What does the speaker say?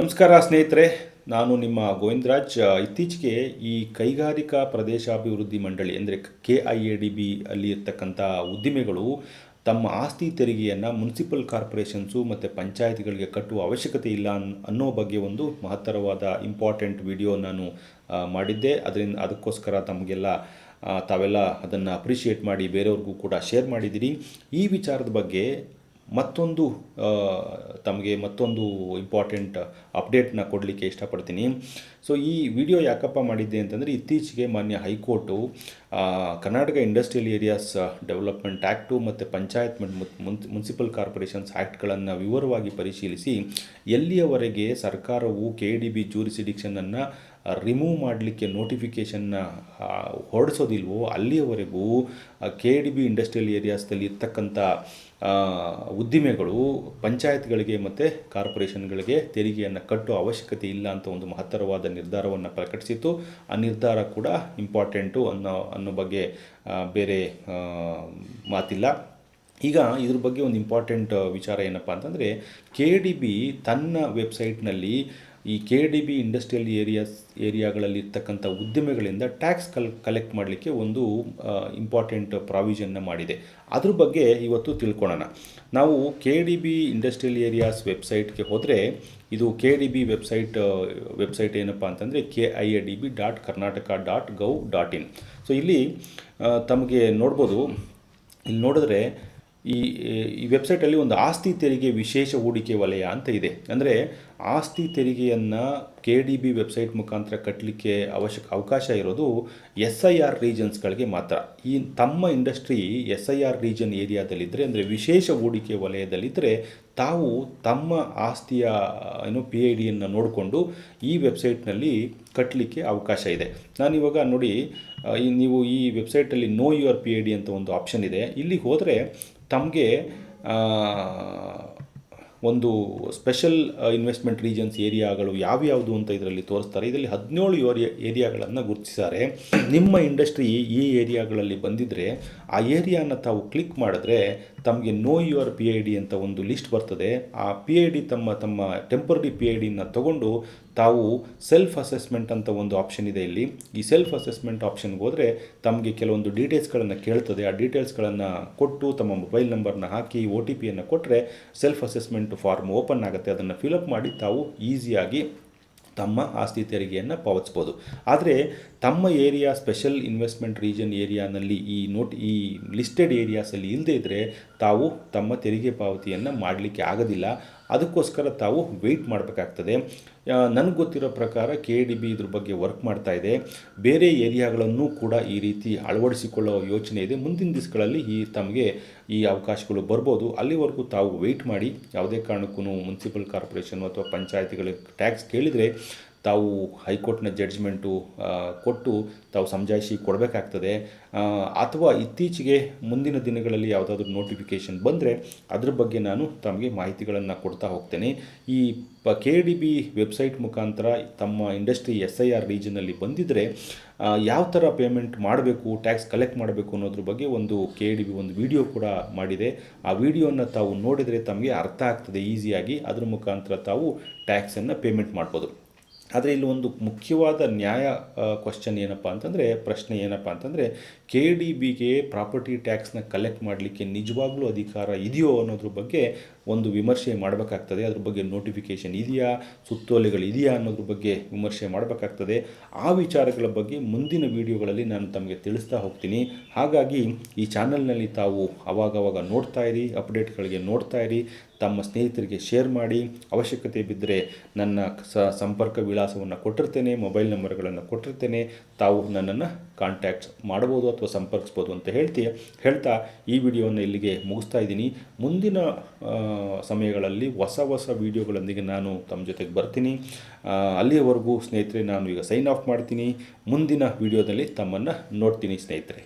ನಮಸ್ಕಾರ ಸ್ನೇಹಿತರೆ, ನಾನು ನಿಮ್ಮ ಗೋವಿಂದರಾಜ್. ಇತ್ತೀಚೆಗೆ ಈ ಕೈಗಾರಿಕಾ ಪ್ರದೇಶಾಭಿವೃದ್ಧಿ ಮಂಡಳಿ, ಅಂದರೆ K I A D B ಅಲ್ಲಿ ಇರ್ತಕ್ಕಂಥ ಉದ್ದಿಮೆಗಳು ತಮ್ಮ ಆಸ್ತಿ ತೆರಿಗೆಯನ್ನು ಮುನ್ಸಿಪಲ್ ಕಾರ್ಪೊರೇಷನ್ಸು ಮತ್ತು ಪಂಚಾಯತ್ಗಳಿಗೆ ಕಟ್ಟುವ ಅವಶ್ಯಕತೆ ಇಲ್ಲ ಅನ್, ಅನ್ನೋ ಬಗ್ಗೆ ಒಂದು ಮಹತ್ತರವಾದ ಇಂಪಾರ್ಟೆಂಟ್ ವಿಡಿಯೋ ನಾನು ಮಾಡಿದ್ದೆ. ಅದರಿಂದ ಅದಕ್ಕೋಸ್ಕರ ತಮಗೆಲ್ಲ ತಾವೆಲ್ಲ ಅದನ್ನು ಅಪ್ರಿಷಿಯೇಟ್ ಮಾಡಿ ಬೇರೆಯವ್ರಿಗೂ ಕೂಡ ಶೇರ್ ಮಾಡಿದ್ದೀರಿ ಈ ವಿಚಾರದ ಬಗ್ಗೆ ಮತ್ತೊಂದು ತಮಗೆ ಮತ್ತೊಂದು ಇಂಪಾರ್ಟೆಂಟ್ ಅಪ್ಡೇಟ್ನ ಕೊಡಲಿಕ್ಕೆ ಇಷ್ಟಪಡ್ತೀನಿ. ಸೊ ಈ ವಿಡಿಯೋ ಯಾಕಪ್ಪ ಮಾಡಿದ್ದೆ ಅಂತಂದರೆ, ಇತ್ತೀಚೆಗೆ ಮಾನ್ಯ high court Karnataka industrial areas development act ಮತ್ತು ಪಂಚಾಯತ್ ಮುನ್ಸಿಪಲ್ ಕಾರ್ಪೊರೇಷನ್ಸ್ ಆ್ಯಕ್ಟ್ಗಳನ್ನು ವಿವರವಾಗಿ ಪರಿಶೀಲಿಸಿ, ಎಲ್ಲಿಯವರೆಗೆ ಸರ್ಕಾರವು ಕೆ ಡಿ ಬಿ ಜೂರಿಸಿಡಿಕ್ಷನನ್ನು ರಿಮೂವ್ ಮಾಡಲಿಕ್ಕೆ ನೋಟಿಫಿಕೇಷನ್ನ ಹೊರಡಿಸೋದಿಲ್ವೋ, ಅಲ್ಲಿಯವರೆಗೂ ಕೆ ಡಿ ಬಿ ಇಂಡಸ್ಟ್ರಿಯಲ್ ಏರಿಯಾಸ್ದಲ್ಲಿ ಇರ್ತಕ್ಕಂಥ ಉದ್ದಿಮೆಗಳು ಪಂಚಾಯತ್ಗಳಿಗೆ ಮತ್ತು ಕಾರ್ಪೊರೇಷನ್ಗಳಿಗೆ ತೆರಿಗೆಯನ್ನು ಕಟ್ಟುವ ಅವಶ್ಯಕತೆ ಇಲ್ಲ ಅಂತ ಒಂದು ಮಹತ್ತರವಾದ ನಿರ್ಧಾರವನ್ನು ಪ್ರಕಟಿಸಿತ್ತು. ಆ ನಿರ್ಧಾರ ಕೂಡ ಇಂಪಾರ್ಟೆಂಟು ಅನ್ನೋ ಅನ್ನೋ ಬಗ್ಗೆ ಬೇರೆ ಮಾತಿಲ್ಲ. ಈಗ ಇದ್ರ ಬಗ್ಗೆ ಒಂದು ಇಂಪಾರ್ಟೆಂಟ್ ವಿಚಾರ ಏನಪ್ಪ ಅಂತಂದರೆ ಕೆ ಡಿ ಬಿ ತನ್ನ ವೆಬ್ಸೈಟ್ನಲ್ಲಿ ಈ K D B industrial areas ಏರಿಯಾಗಳಲ್ಲಿ ಇರ್ತಕ್ಕಂಥ ಉದ್ಯಮಗಳಿಂದ ಟ್ಯಾಕ್ಸ್ ಕಲ್ ಕಲೆಕ್ಟ್ ಮಾಡಲಿಕ್ಕೆ ಒಂದು ಇಂಪಾರ್ಟೆಂಟ್ ಪ್ರಾವಿಷನ್ನ ಮಾಡಿದೆ. ಅದ್ರ ಬಗ್ಗೆ ಇವತ್ತು ತಿಳ್ಕೊಳ್ಳೋಣ ನಾವು K D B industrial areas ವೆಬ್ಸೈಟ್ಗೆ ಹೋದರೆ, ಇದು K D B website website ಏನಪ್ಪ ಅಂತಂದರೆ K I A D B dot Karnataka dot gov dot in so ಇಲ್ಲಿ ತಮಗೆ ನೋಡ್ಬೋದು. ಇಲ್ಲಿ ನೋಡಿದ್ರೆ ಈ ಈ ವೆಬ್ಸೈಟಲ್ಲಿ ಒಂದು ಆಸ್ತಿ ತೆರಿಗೆ ವಿಶೇಷ ಹೂಡಿಕೆ ವಲಯ ಅಂತ ಇದೆ. ಅಂದರೆ ಆಸ್ತಿ ತೆರಿಗೆಯನ್ನು ಕೆ ಡಿ ಬಿ ವೆಬ್ಸೈಟ್ ಮುಖಾಂತರ ಕಟ್ಟಲಿಕ್ಕೆ ಅವಶ್ಯಕ ಅವಕಾಶ ಇರೋದು ಎಸ್ ಐ ಆರ್ ರೀಜನ್ಸ್ಗಳಿಗೆ ಮಾತ್ರ. ಈ ತಮ್ಮ industry S I R region ಏರಿಯಾದಲ್ಲಿದ್ದರೆ ಅಂದರೆ ವಿಶೇಷ ಹೂಡಿಕೆ ವಲಯದಲ್ಲಿದ್ದರೆ ತಾವು ತಮ್ಮ ಆಸ್ತಿಯ, ಏನು ಪಿ ಐ ಡಿಯನ್ನು ನೋಡಿಕೊಂಡು ಈ ವೆಬ್ಸೈಟ್ನಲ್ಲಿ ಕಟ್ಟಲಿಕ್ಕೆ ಅವಕಾಶ ಇದೆ. ನಾನಿವಾಗ ನೋಡಿ ನೀವು ಈ ವೆಬ್ಸೈಟಲ್ಲಿ know your P I D ಅಂತ ಒಂದು ಆಪ್ಷನ್ ಇದೆ. ಇಲ್ಲಿಗೆ ಹೋದರೆ ತಮಗೆ ಒಂದು ಸ್ಪೆಷಲ್ ಇನ್ವೆಸ್ಟ್ಮೆಂಟ್ ರೀಜನ್ಸ್ ಏರಿಯಾಗಳು ಯಾವ್ಯಾವುದು ಅಂತ ಇದರಲ್ಲಿ ತೋರಿಸ್ತಾರೆ. ಇದರಲ್ಲಿ ಹದಿನೇಳು ಏರಿಯಾ, ಏರಿಯಾಗಳನ್ನು ಗುರುತಿಸಿದ್ದಾರೆ. ನಿಮ್ಮ ಇಂಡಸ್ಟ್ರಿ ಈ ಏರಿಯಾಗಳಲ್ಲಿ ಬಂದಿದ್ದರೆ ಆ ಏರಿಯಾನ ತಾವು ಕ್ಲಿಕ್ ಮಾಡಿದ್ರೆ ತಮಗೆ know your P I D ಅಂತ ಒಂದು ಲಿಸ್ಟ್ ಬರ್ತದೆ. ಆ ಪಿ ಐ ಡಿ ತಮ್ಮ ತಮ್ಮ ಟೆಂಪರರಿ ಪಿ ಐ ಡಿನ ತಗೊಂಡು ತಾವು ಸೆಲ್ಫ್ ಅಸೆಸ್ಮೆಂಟ್ ಅಂತ ಒಂದು ಆಪ್ಷನ್ ಇದೆ ಇಲ್ಲಿ. ಈ ಸೆಲ್ಫ್ ಅಸೆಸ್ಮೆಂಟ್ ಆಪ್ಷನ್ಗೆ ಹೋದರೆ ತಮಗೆ ಕೆಲವೊಂದು ಡೀಟೇಲ್ಸ್ಗಳನ್ನು ಕೇಳ್ತದೆ. ಆ ಡೀಟೇಲ್ಸ್ಗಳನ್ನು ಕೊಟ್ಟು ತಮ್ಮ ಮೊಬೈಲ್ ನಂಬರ್ನ ಹಾಕಿ ಒ ಟಿ ಪಿಯನ್ನು ಕೊಟ್ಟರೆ ಸೆಲ್ಫ್ ಅಸೆಸ್ಮೆಂಟ್ ಫಾರ್ಮ್ ಓಪನ್ ಆಗುತ್ತೆ. ಅದನ್ನು ಫಿಲಪ್ ಮಾಡಿ ತಾವು ಈಸಿಯಾಗಿ ತಮ್ಮ ಆಸ್ತಿ ತೆರಿಗೆಯನ್ನು ಪಾವತಿಸ್ಬೋದು. ಆದರೆ ತಮ್ಮ ಏರಿಯಾ ಸ್ಪೆಷಲ್ ಇನ್ವೆಸ್ಟ್ಮೆಂಟ್ ರೀಜನ್ ಏರಿಯಾನಲ್ಲಿ ಈ ನೋಟ್, ಈ ಲಿಸ್ಟೆಡ್ ಏರಿಯಾಸಲ್ಲಿ ಇಲ್ಲದೇ ಇದ್ದರೆ ತಾವು ತಮ್ಮ ತೆರಿಗೆ ಪಾವತಿಯನ್ನು ಮಾಡಲಿಕ್ಕೆ ಆಗೋದಿಲ್ಲ. ಅದಕ್ಕೋಸ್ಕರ ತಾವು ವೆಯ್ಟ್ ಮಾಡಬೇಕಾಗ್ತದೆ. ನನಗೆ ಗೊತ್ತಿರೋ ಪ್ರಕಾರ ಕೆ ಡಿ ಬಿ ಇದ್ರ ಬಗ್ಗೆ ವರ್ಕ್ ಮಾಡ್ತಾ ಇದೆ. ಬೇರೆ ಏರಿಯಾಗಳನ್ನು ಕೂಡ ಈ ರೀತಿ ಅಳವಡಿಸಿಕೊಳ್ಳೋ ಯೋಚನೆ ಇದೆ. ಮುಂದಿನ ದಿವಸಗಳಲ್ಲಿ ಈ ತಮಗೆ ಈ ಅವಕಾಶಗಳು ಬರ್ಬೋದು. ಅಲ್ಲಿವರೆಗೂ ತಾವು ವೆಯ್ಟ್ ಮಾಡಿ ಯಾವುದೇ ಕಾರಣಕ್ಕೂ ಮುನ್ಸಿಪಲ್ ಕಾರ್ಪೊರೇಷನ್ ಅಥವಾ ಪಂಚಾಯತಿಗಳಿಗೆ ಟ್ಯಾಕ್ಸ್ ಕೇಳಿದರೆ ತಾವು ಹೈಕೋರ್ಟ್ನ ಜಡ್ಜ್ಮೆಂಟು ಕೊಟ್ಟು ತಾವು ಸಮಜಾಯಿಷಿ ಕೊಡಬೇಕಾಗ್ತದೆ. ಅಥವಾ ಇತ್ತೀಚೆಗೆ ಮುಂದಿನ ದಿನಗಳಲ್ಲಿ ಯಾವುದಾದ್ರೂ ನೋಟಿಫಿಕೇಷನ್ ಬಂದರೆ ಅದ್ರ ಬಗ್ಗೆ ನಾನು ತಮಗೆ ಮಾಹಿತಿಗಳನ್ನು ಕೊಡ್ತಾ ಹೋಗ್ತೇನೆ. ಈ ಪ ಕೆ ಡಿ ಬಿ ವೆಬ್ಸೈಟ್ ಮುಖಾಂತರ ತಮ್ಮ ಇಂಡಸ್ಟ್ರಿ ಎಸ್ ಐ ಆರ್ ರೀಜನಲ್ಲಿ ಬಂದಿದ್ದರೆ ಯಾವ ಥರ ಪೇಮೆಂಟ್ ಮಾಡಬೇಕು ಟ್ಯಾಕ್ಸ್ ಕಲೆಕ್ಟ್ ಮಾಡಬೇಕು ಅನ್ನೋದ್ರ ಬಗ್ಗೆ ಒಂದು ಕೆ ಡಿ ಬಿ ಒಂದು ವಿಡಿಯೋ ಕೂಡ ಮಾಡಿದೆ. ಆ ವಿಡಿಯೋನ ತಾವು ನೋಡಿದರೆ ತಮಗೆ ಅರ್ಥ ಆಗ್ತದೆ ಈಸಿಯಾಗಿ ಅದ್ರ ಮುಖಾಂತರ ತಾವು ಟ್ಯಾಕ್ಸನ್ನು ಪೇಮೆಂಟ್ ಮಾಡ್ಬೋದು. ಆದರೆ ಇಲ್ಲಿ ಒಂದು ಮುಖ್ಯವಾದ ನ್ಯಾಯ ಕ್ವಶನ್ ಏನಪ್ಪ ಅಂತಂದರೆ ಪ್ರಶ್ನೆ ಏನಪ್ಪ ಅಂತಂದರೆ ಕೆ ಡಿ ಬಿಗೆ ಪ್ರಾಪರ್ಟಿ ಟ್ಯಾಕ್ಸ್ನ ಕಲೆಕ್ಟ್ ಮಾಡಲಿಕ್ಕೆ ನಿಜವಾಗ್ಲೂ ಅಧಿಕಾರ ಇದೆಯೋ ಅನ್ನೋದ್ರ ಬಗ್ಗೆ ಒಂದು ವಿಮರ್ಶೆ ಮಾಡಬೇಕಾಗ್ತದೆ. ಅದ್ರ ಬಗ್ಗೆ ನೋಟಿಫಿಕೇಷನ್ ಇದೆಯಾ? ಸುತ್ತೋಲೆಗಳು ಇದೆಯಾ ಅನ್ನೋದ್ರ ಬಗ್ಗೆ ವಿಮರ್ಶೆ ಮಾಡಬೇಕಾಗ್ತದೆ. ಆ ವಿಚಾರಗಳ ಬಗ್ಗೆ ಮುಂದಿನ ವಿಡಿಯೋಗಳಲ್ಲಿ ನಾನು ತಮಗೆ ತಿಳಿಸ್ತಾ ಹೋಗ್ತೀನಿ. ಹಾಗಾಗಿ ಈ ಚಾನಲ್ನಲ್ಲಿ ತಾವು ಅವಾಗವಾಗ ನೋಡ್ತಾ ಇರಿ, ಅಪ್ಡೇಟ್ಗಳಿಗೆ ನೋಡ್ತಾ ಇರಿ, ತಮ್ಮ ಸ್ನೇಹಿತರಿಗೆ ಶೇರ್ ಮಾಡಿ. ಅವಶ್ಯಕತೆ ಬಿದ್ದರೆ ನನ್ನ ಸಂಪರ್ಕ ವಿಳಾಸವನ್ನು ಕೊಟ್ಟಿರ್ತೇನೆ, ಮೊಬೈಲ್ ನಂಬರ್ಗಳನ್ನು ಕೊಟ್ಟಿರ್ತೇನೆ. ತಾವು ನನ್ನನ್ನು ಕಾಂಟ್ಯಾಕ್ಟ್ ಮಾಡ್ಬೋದು ಅಥವಾ ಸಂಪರ್ಕಿಸ್ಬೋದು ಅಂತ ಹೇಳ್ತಿ ಹೇಳ್ತಾ ಈ ವಿಡಿಯೋವನ್ನು ಇಲ್ಲಿಗೆ ಮುಗಿಸ್ತಾ ಇದ್ದೀನಿ. ಮುಂದಿನ ಸಮಯಗಳಲ್ಲಿ ಹೊಸ ಹೊಸ ವಿಡಿಯೋಗಳೊಂದಿಗೆ ನಾನು ತಮ್ಮ ಜೊತೆಗೆ ಬರ್ತೀನಿ. ಅಲ್ಲಿಯವರೆಗೂ ಸ್ನೇಹಿತರೆ, ನಾನು ಈಗ ಸೈನ್ ಆಫ್ ಮಾಡ್ತೀನಿ. ಮುಂದಿನ ವಿಡಿಯೋದಲ್ಲಿ ತಮ್ಮನ್ನು ನೋಡ್ತೀನಿ ಸ್ನೇಹಿತರೆ.